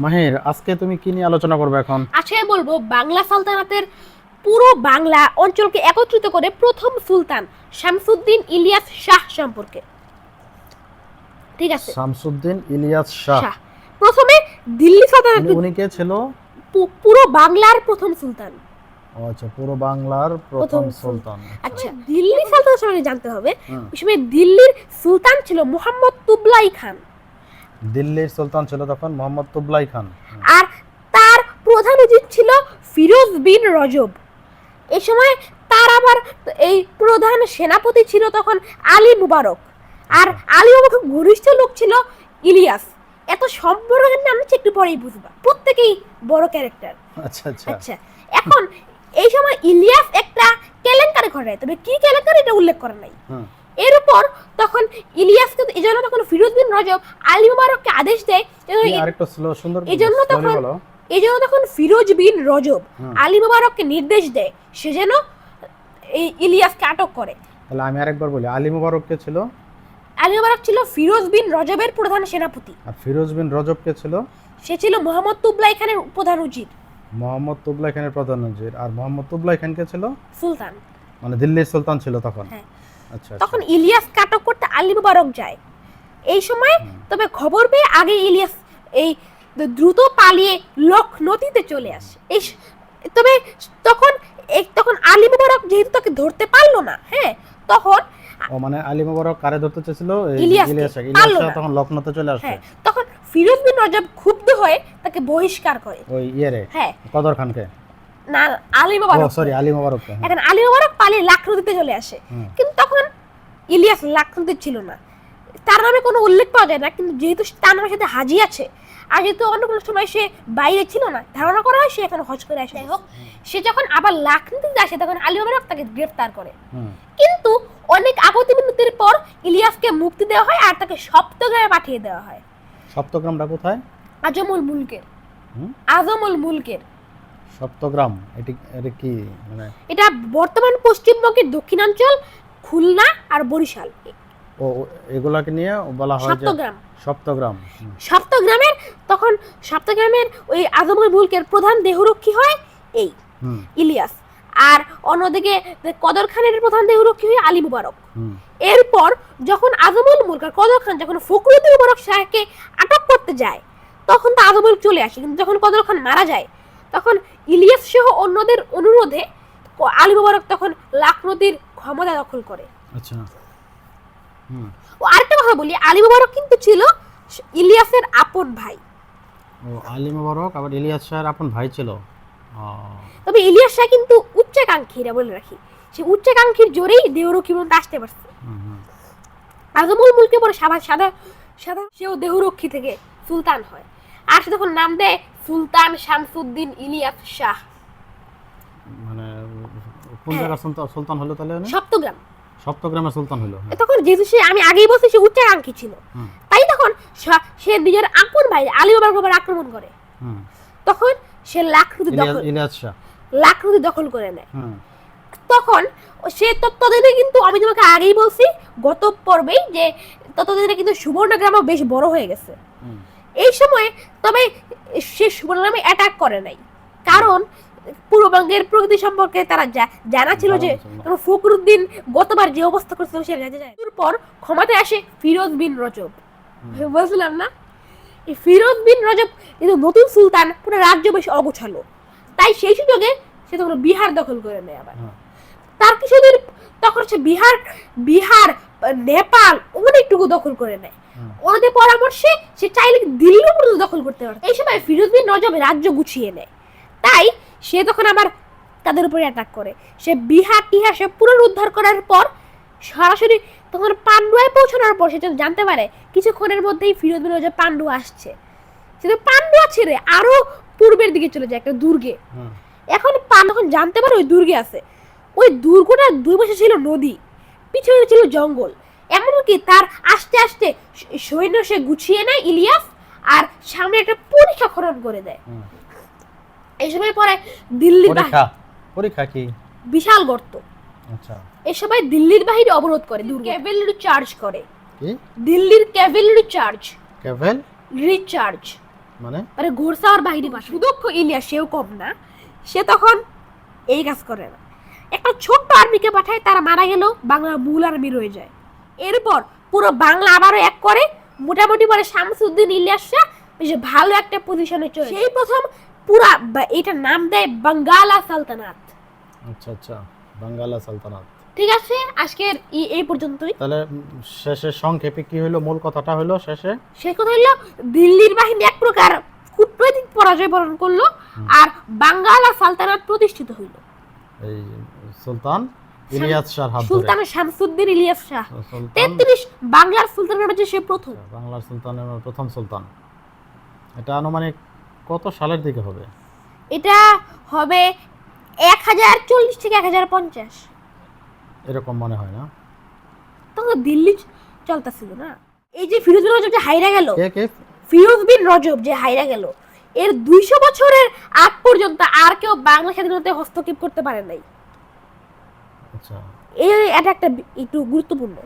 মাহির আজকে তুমি কি নিয়ে আলোচনা করবে এখন? আজকে বলব বাংলা সালতানাতের পুরো বাংলা অঞ্চলকে একত্রিত করে প্রথম সুলতান শামসুদ্দিন ইলিয়াস শাহ সম্পর্কে। ঠিক আছে? শামসুদ্দিন ইলিয়াস শাহ। প্রথমে দিল্লি সালতানাত উনি- কে ছিল? পুরো বাংলার প্রথম সুলতান। আচ্ছা পুরো বাংলার প্রথম সুলতান। আচ্ছা দিল্লি সালতানাত সম্পর্কে জানতে হবে। ওই সময় দিল্লির সুলতান ছিল মোহাম্মদ তুবলাই খান। দিল্লির সুলতান ছিল তখন মোহাম্মদ তুবলাই খান। আর তার প্রধান উজির ছিল ফিরোজ বিন রজব। এই সময় তার আবার এই প্রধান সেনাপতি ছিল তখন আলী মুবারক। আর আলী মুবারক ঘনিষ্ঠ লোক ছিল ইলিয়াস। এত সম্পর্কের নাম হচ্ছে একটু পরেই বুঝবা। প্রত্যেকেই বড় ক্যারেক্টার আচ্ছা আচ্ছা। আচ্ছা এখন এই সময় ইলিয়াস একটা কেলেঙ্কারি ঘটায়। তবে কি কেলেঙ্কারি এটা উল্লেখ করা নাই। হুম। এর উপর তখন ইলিয়াসকে এই জন্য তখন ফিরোজ বিন রজব আলী মুবারককে আদেশ দেয় এই জন্য তখন- এই জন্য তখন ফিরোজ বিন রজব আলী মুবারককে নির্দেশ দেয় সে যেন এই ইলিয়াসকে আটক করে। তাহলে আমি আরেকবার বলি আলী মুবারক কে ছিল? আলী মুবারক ছিল ফিরোজ বিন রজবের প্রধান সেনাপতি। আর ফিরোজ বিন রজব কে ছিল? সে ছিল মোহাম্মদ তুবলাই খানের প্রধান উজির। মোহাম্মদ তুবলাই খানের প্রধান নজির আর মোহাম্মদ তুবলাই খান কে ছিল? সুলতান। মানে দিল্লির সুলতান ছিল তখন। হ্যাঁ। আচ্ছা তখন ইলিয়াস আটক করতে আলী মুবারক যায়। এই সময় তবে খবর পেয়ে আগে ইলিয়াস এই দ্রুত পালিয়ে লখনৌতিতে চলে আসে। এই তবে তখন তখন আলী মুবারক যেহেতু তাকে ধরতে পারল না হ্যাঁ তখন ও মানে আলী মুবারক কারে ধরতে চেয়েছিল? ইলিয়াস ইলিয়াস। তখন লখনৌতে চলে আসে হ্যাঁ তখন ফিরোজ বিন রজব ক্ষুব্ধ হয়ে তাকে বহিষ্কার করে। ওই ইয়েরে হ্যাঁ। কদর খানকে। না আলী মুবারক। সরি আলী মুবারককে হ্যাঁ। এখন আলী মুবারক পালিয়ে চলে আসে। কিন্তু তখন ইলিয়াস ছিল না। তার নামে কোনো উল্লেখ পাওয়া যায় না কিন্তু যেহেতু তার নামের সাথে হাজি আছে আর যেহেতু সময় সে বাইরে ছিল না ধারণা করা হয় সে এখন হজ করে আসে। হোক সে যখন আবার লাখনৌতিতে আসে তখন আলী মুবারক তাকে গ্রেফতার করে। কিন্তু অনেক আপত্তি বিনতির পর ইলিয়াসকে মুক্তি দেওয়া হয় আর তাকে সপ্তগ্রামে পাঠিয়ে দেওয়া হয়। সপ্তগ্রামটা কোথায়? আজমুল মুলকের? আজমুল মুলকের। সপ্তগ্রাম এটি এটা কি মানে? এটা বর্তমান পশ্চিমবঙ্গের দক্ষিণাঞ্চল খুলনা আর বরিশাল। ও এগুলাকে নিয়ে বলা হয় সপ্তগ্রাম। সপ্তগ্রাম সপ্তগ্রামের তখন সপ্তগ্রামের ওই আজমুল মুলকের প্রধান দেহরক্ষী হয় এই ইলিয়াস। আর অন্যদিকে কদর খানের প্রধান দেহরক্ষী হয় আলী মুবারক। এরপর যখন আজমুল মুলক আর কদর খান যখন ফখরুদ্দিন মুবারক শাহকে আটক করতে যায় তখন তো আজমুল চলে আসে। কিন্তু যখন কদর খান মারা যায় তখন ইলিয়াস সহ অন্যদের অনুরোধে আলী মুবারক তখন লাখনতির ক্ষমতা দখল করে। আচ্ছা। ও আরেকটা কথা বলি আলী মুবারক কিন্তু ছিল ইলিয়াসের আপন ভাই। ও আলী মুবারক আবার ইলিয়াস শাহের আপন ভাই ছিল। তবে ইলিয়াস শাহ কিন্তু উচ্চাকাঙ্ক্ষী এটা বলে রাখি। সে উচ্চাকাঙ্ক্ষীর জোরেই দেহরক্ষী আসতে পারছে। আজমুল মুলকে পরে সাদা সাদা সাদা সেও দেহরক্ষী থেকে সুলতান হয়। আর সে তখন নাম দেয় সুলতান শামসুদ্দিন ইলিয়াস শাহ। মানে কোন জায়গার সুলতান সুলতান হলো তাহলে সপ্তগ্রাম। সপ্তগ্রামের সুলতান হলো হ্যাঁ। তখন যেহেতু সে আমি আগেই বলছি সে উচ্চাকাঙ্ক্ষী ছিল। তাই তখন সে নিজের আপন ভাই আলী বাবার উপর আক্রমণ করে। তখন সে ইলিয়াস দখল লাখরুতি দখল করে নেয়। তখন সে ততদিনে কিন্তু আমি তোমাকে আগেই বলছি গত পর্বেই যে ততদিনে কিন্তু সুবর্ণগ্রামও বেশ বড় হয়ে গেছে। এই সময় তবে সে সুবর্ণগ্রামে অ্যাটাক করে নাই। কারণ পূর্ববঙ্গের প্রকৃতি সম্পর্কে তারা জানা ছিল যে ফখরুদ্দিন গতবার যে অবস্থা করেছিল সে জানতে যায়। পর ক্ষমতায় আসে ফিরোজ বিন রজব। বলছিলাম না? এই ফিরোজ বিন রজব কিন্তু নতুন সুলতান পুরো রাজ্য বেশ অগোছালো। তাই সেই সুযোগে সে তখন বিহার দখল করে নেয় আবার। হ্যাঁ। তার কিছুদিন তখন সে বিহার বিহার নেপাল অনেকটুকু দখল করে নেয়। ওনাদের পরামর্শে সে চাইলে দিল্লি পর্যন্ত দখল করতে পারে এই সময় ফিরোজ বিন রজব রাজ্য গুছিয়ে নেয়। তাই সে তখন আবার তাদের উপরে অ্যাটাক করে। সে বিহার টিহার সে পুনরুদ্ধার করার পর সরাসরি তখন পান্ডুয়ায় পৌঁছানোর পর সে জানতে পারে কিছুক্ষণের মধ্যেই ফিরোজ বিন রজব পান্ডুয়া আসছে। সে তো পান্ডুয়া ছেড়ে আরও পূর্বের দিকে চলে যায় একটা দুর্গে। এখন পান যখন জানতে পারে ওই দুর্গে আছে ওই দুর্গটার দুই পাশে ছিল নদী পিছনে ছিল জঙ্গল। এমনকি তার আস্তে আস্তে সৈন্য সে গুছিয়ে নেয় ইলিয়াস আর সামনে একটা পরীক্ষা খনন করে দেয়। এই সময় পরে দিল্লির বাহি- পরীক্ষা? পরীক্ষা কি? বিশাল গর্ত। আচ্ছা। এই সময় দিল্লির বাহিরে অবরোধ করে ক্যাভেলরি চার্জ করে। কি? দিল্লির ক্যাভেলরি চার্জ। Cavill recharge. মানে? মানে ঘোরসাওয়ার বাহিনী পাঠায় সুদক্ষ ইলিয়াস সেও কম না। সে তখন এই কাজ করে না। একটা ছোট্ট আর্মিকে পাঠায় তারা মারা গেল বাংলার মূল আর্মি রয়ে যায়। এরপর পুরো বাংলা আবারও এক করে। মোটামুটি পরে শামসুদ্দিন ইলিয়াস শাহ বেশ ভালো একটা পজিশনে চলে সেই প্রথম পুরা এটার নাম দেয় বাঙ্গালা সালতানাত। আচ্ছা আচ্ছা বাঙ্গালা সালতানাত। ঠিক আছে আজকের এই- পর্যন্তই। তাহলে শেষে সংক্ষেপে কি হলো মূল কথাটা হলো শেষে? সে কথা হইল দিল্লির বাহিনী এক প্রকার কূটনৈতিক পরাজয় বরণ করল আর বাঙ্গালা সালতানাত প্রতিষ্ঠিত হইল। এই সুলতান? ইলিয়াস শাহর হাত সুলতান শামসুদ্দিন ইলিয়াস শাহ। সুলতান। তেত্রিশ বাংলার সুলতানের মধ্যে সে প্রথম। বাংলার সুলতানের প্রথম সুলতান। এটা আনুমানিক কত সালের দিকে হবে? এটা হবে এক হাজার চল্লিশ থেকে এক হাজার পঞ্চাশ। এরকম মনে হয় না? তখন তো দিল্লি চলতেছিল না। এই যে ফিরোজ বিন রজব যে হাইরা গেল ফিরোজ বিন রজব যে হাইরা গেল এর দুইশো বছরের আগ পর্যন্ত আর কেউ বাংলা স্বাধীনতায় হস্তক্ষেপ করতে পারে নাই। আচ্ছা। এই এটা একটা একটু গুরুত্বপূর্ণ।